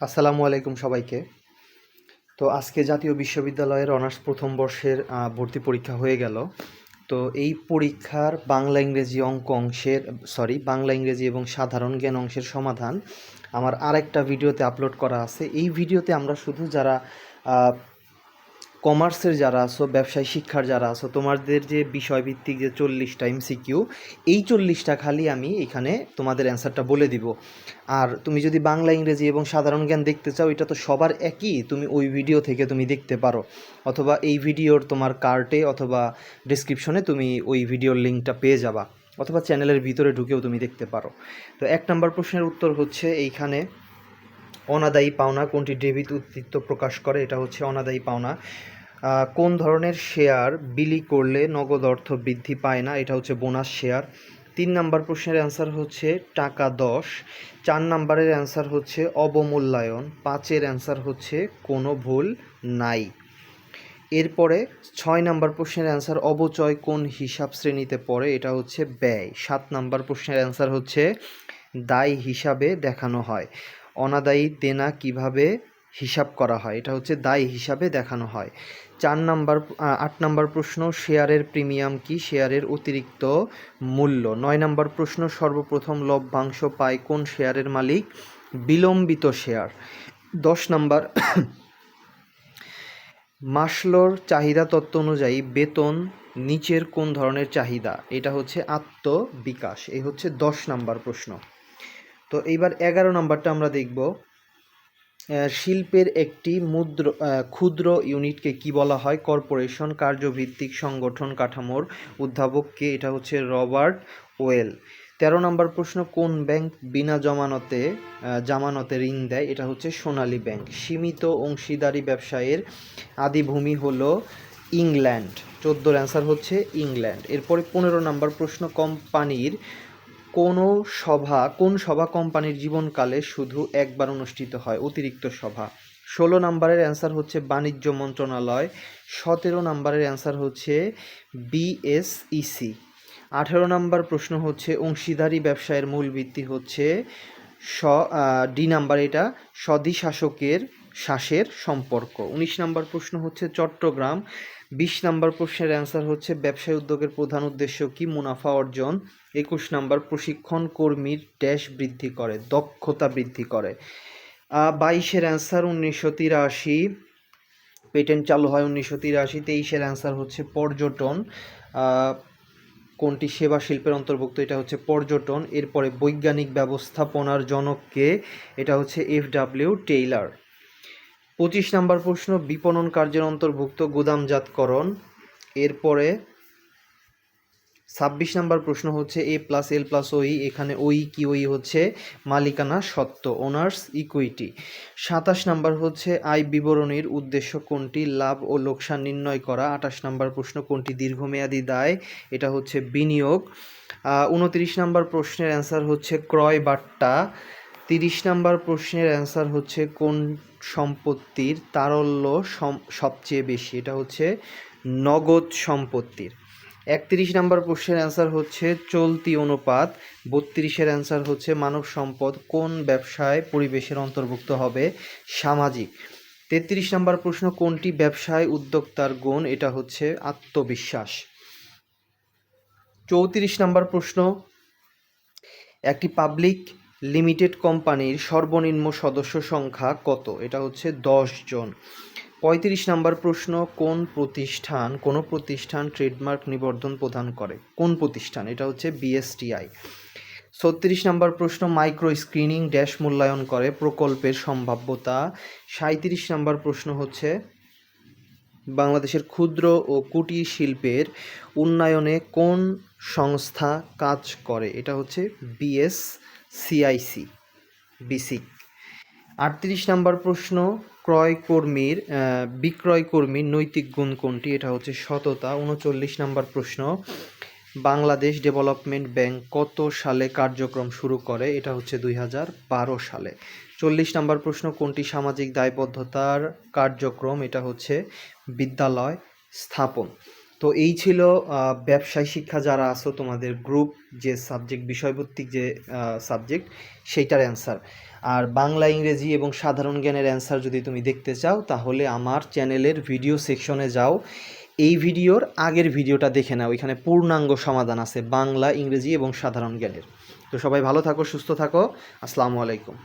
আসসালামু আলাইকুম সবাইকে। তো আজকে জাতীয় বিশ্ববিদ্যালয়ের অনার্স প্রথম বর্ষের ভর্তি পরীক্ষা হয়ে গেল। তো এই পরীক্ষার বাংলা, ইংরেজি অঙ্ক অংশের, সরি, বাংলা, ইংরেজি এবং সাধারণ জ্ঞান অংশের সমাধান আমার আরেকটা ভিডিওতে আপলোড করা আছে। এই ভিডিওতে আমরা শুধু যারা কমার্সের যারা আছো, ব্যবসায় শিক্ষার যারা আছো, তোমাদের যে বিষয়ভিত্তিক যে চল্লিশটা এমসিকিউ এই চল্লিশটা খালি আমি এখানে তোমাদের অ্যান্সারটা বলে দিব। আর তুমি যদি বাংলা, ইংরেজি এবং সাধারণ জ্ঞান দেখতে চাও, এটা তো সবার একই, তুমি ওই ভিডিও থেকে তুমি দেখতে পারো। অথবা এই ভিডিওর তোমার কার্টে অথবা ডিসক্রিপশনে তুমি ওই ভিডিওর লিঙ্কটা পেয়ে যাবা, অথবা চ্যানেলের ভিতরে ঢুকেও তুমি দেখতে পারো। তো এক নম্বর প্রশ্নের উত্তর হচ্ছে এইখানে অনাদায়ী পাওনা কোনটি ডেবিট উদ্বৃত্ত প্রকাশ করে, এটা হচ্ছে অনাদায়ী পাওনা। কোন ধরনের শেয়ার বিলি করলে নগদ অর্থ বৃদ্ধি পায় না, এটা হচ্ছে বোনাস শেয়ার। তিন নাম্বার প্রশ্নের অ্যান্সার হচ্ছে টাকা দশ। চার নাম্বারের অ্যান্সার হচ্ছে অবমূল্যায়ন। পাঁচের অ্যান্সার হচ্ছে কোনো ভুল নাই। এরপরে ছয় নাম্বার প্রশ্নের অ্যান্সার অবচয় কোন হিসাব শ্রেণীতে পড়ে, এটা হচ্ছে ব্যয়। সাত নাম্বার প্রশ্নের অ্যান্সার হচ্ছে দায় হিসাবে দেখানো হয়। অনাদায়ী দেনা কীভাবে হিসাব করা হয়? এটা হচ্ছে দায় হিসাবে দেখানো হয়। চার নাম্বার আট নাম্বার প্রশ্ন, শেয়ারের প্রিমিয়াম কি? শেয়ারের অতিরিক্ত মূল্য। নয় নাম্বার প্রশ্ন, সর্বপ্রথম লভ্যাংশ পায় কোন শেয়ারের মালিক? বিলম্বিত শেয়ার। দশ নাম্বার, মাসলোর চাহিদা তত্ত্ব অনুযায়ী বেতন নিচের কোন ধরনের চাহিদা? এটা হচ্ছে আত্মবিকাশ। এই হচ্ছে দশ নাম্বার প্রশ্ন। তো এইবার এগারো নাম্বারটা আমরা দেখব। শিল্পের একটি মুদ্র ক্ষুদ্র ইউনিটকে কি বলা হয়? কর্পোরেশন, কার্যভিত্তিক সংগঠন কাঠামোর উদ্ভাবককে এটা হচ্ছে রবার্ট ওয়েল। তেরো নম্বর প্রশ্ন, কোন ব্যাংক বিনা জমানতে জামানতে ঋণ দেয়? এটা হচ্ছে সোনালী ব্যাংক। সীমিত অংশীদারি ব্যবসায়ের আদিভূমি হলো ইংল্যান্ড। চোদ্দোর অ্যান্সার হচ্ছে ইংল্যান্ড। এরপরে পনেরো নম্বর প্রশ্ন, কোম্পানির কোনো সভা, কোন সভা কোম্পানির জীবনকালে শুধু একবার অনুষ্ঠিত হয়? অতিরিক্ত সভা। ষোলো নম্বরের অ্যান্সার হচ্ছে বাণিজ্য মন্ত্রণালয়। সতেরো নম্বরের অ্যান্সার হচ্ছে বিএসইসি আঠেরো নম্বর প্রশ্ন হচ্ছে, অংশীদারি ব্যবসায়ের মূল ভিত্তি হচ্ছে স ডি নাম্বার এটা স্বধিশাসকের শ্বাসের সম্পর্ক। উনিশ নম্বর প্রশ্ন হচ্ছে চট্টগ্রাম। বিশ নম্বর প্রশ্নের অ্যান্সার হচ্ছে, ব্যবসায় উদ্যোগের প্রধান উদ্দেশ্য কি? মুনাফা অর্জন। একুশ নম্বর, প্রশিক্ষণ কর্মীর ড্যাশ বৃদ্ধি করে, দক্ষতা বৃদ্ধি করে। বাইশের অ্যান্সার উনিশশো তিরাশি। পেটেন্ট চালু হয় উনিশশো তিরাশি। তেইশের অ্যান্সার হচ্ছে, পর্যটন। কোনটি? সেবা শিল্পের অন্তর্ভুক্ত, এটা হচ্ছে পর্যটন। এরপরে বৈজ্ঞানিক ব্যবস্থাপনার জনককে, এটা হচ্ছে এফ ডাব্লিউ টেইলার। পঁচিশ নম্বর প্রশ্ন, বিপণন কার্যের অন্তর্ভুক্ত গুদামজাতকরণ। এরপরে ছাব্বিশ নম্বর প্রশ্ন হচ্ছে এ প্লাস এল প্লাস ওই, এখানে ওই কি ওই হচ্ছে মালিকানা সত্ত্ব, ওনার্স ইকুইটি। সাতাশ নম্বর হচ্ছে আয় বিবরণীর উদ্দেশ্য কোনটি, লাভ ও লোকসান নির্ণয় করা। আঠাশ নম্বর প্রশ্ন, কোনটি দীর্ঘমেয়াদী দায়, এটা হচ্ছে বিনিয়োগ। উনত্রিশ নম্বর প্রশ্নের অ্যান্সার হচ্ছে ক্রয় বাট্টা। তিরিশ নম্বর প্রশ্নের অ্যান্সার হচ্ছে কোন সম্পত্তির তারল্য সবচেয়ে বেশি, এটা হচ্ছে নগদ সম্পত্তির। একত্রিশ নম্বর প্রশ্নের অ্যান্সার হচ্ছে চলতি অনুপাত, বত্রিশের অ্যান্সার হচ্ছে মানব সম্পদ, কোন ব্যবসায় পরিবেশের অন্তর্ভুক্ত হবে? সামাজিক। তেত্রিশ নম্বর প্রশ্ন, কোনটি ব্যবসায় উদ্যোক্তার গুণ? এটা হচ্ছে আত্মবিশ্বাস। চৌত্রিশ নম্বর প্রশ্ন, একটি পাবলিক লিমিটেড কোম্পানির সর্বনিম্ন সদস্য সংখ্যা কত? এটা হচ্ছে দশ জন। পঁয়ত্রিশ নম্বর প্রশ্ন, কোন প্রতিষ্ঠান কোন প্রতিষ্ঠান ট্রেডমার্ক নিবন্ধন প্রদান করে? কোন প্রতিষ্ঠান? এটা হচ্ছে বিএসটিআই। ছত্রিশ নম্বর প্রশ্ন, মাইক্রো স্ক্রিনিং ড্যাশ মূল্যায়ন করে প্রকল্পের সম্ভাব্যতা। সাঁত্রিশ নম্বর প্রশ্ন হচ্ছে, বাংলাদেশের ক্ষুদ্র ও কুটির শিল্পের উন্নয়নে কোন সংস্থা কাজ করে? এটা হচ্ছে বিএস সিআইসি বিসিক আটত্রিশ নম্বর প্রশ্ন ক্রয় কর্মীর আহ, বিক্রয় কর্মীর নৈতিক গুণ কোনটি? এটা হচ্ছে সততা উনচল্লিশ নম্বর প্রশ্ন। বাংলাদেশ ডেভেলপমেন্ট ব্যাংক কত সালে কার্যক্রম শুরু করে? এটা হচ্ছে দুই হাজার বারো সালে। চল্লিশ নম্বর প্রশ্ন কোনটি সামাজিক দায়বদ্ধতার কার্যক্রম? এটা হচ্ছে বিদ্যালয় স্থাপন। তো এই ছিল ব্যবসায় শিক্ষা যারা আছো তোমাদের গ্রুপ যে সাবজেক্ট বিষয়ভিত্তিক যে সাবজেক্ট সেইটার অ্যান্সার আর বাংলা, ইংরেজি এবং সাধারণ জ্ঞানের অ্যান্সার যদি তুমি দেখতে চাও, তাহলে আমার চ্যানেলের ভিডিও সেকশনে যাও। এই ভিডিওর আগের ভিডিওটা দেখে নাও, এখানে পূর্ণাঙ্গ সমাধান আছে বাংলা, ইংরেজি এবং সাধারণ জ্ঞানের। তো সবাই ভালো থাকো, সুস্থ থাকো। আসসালামু আলাইকুম।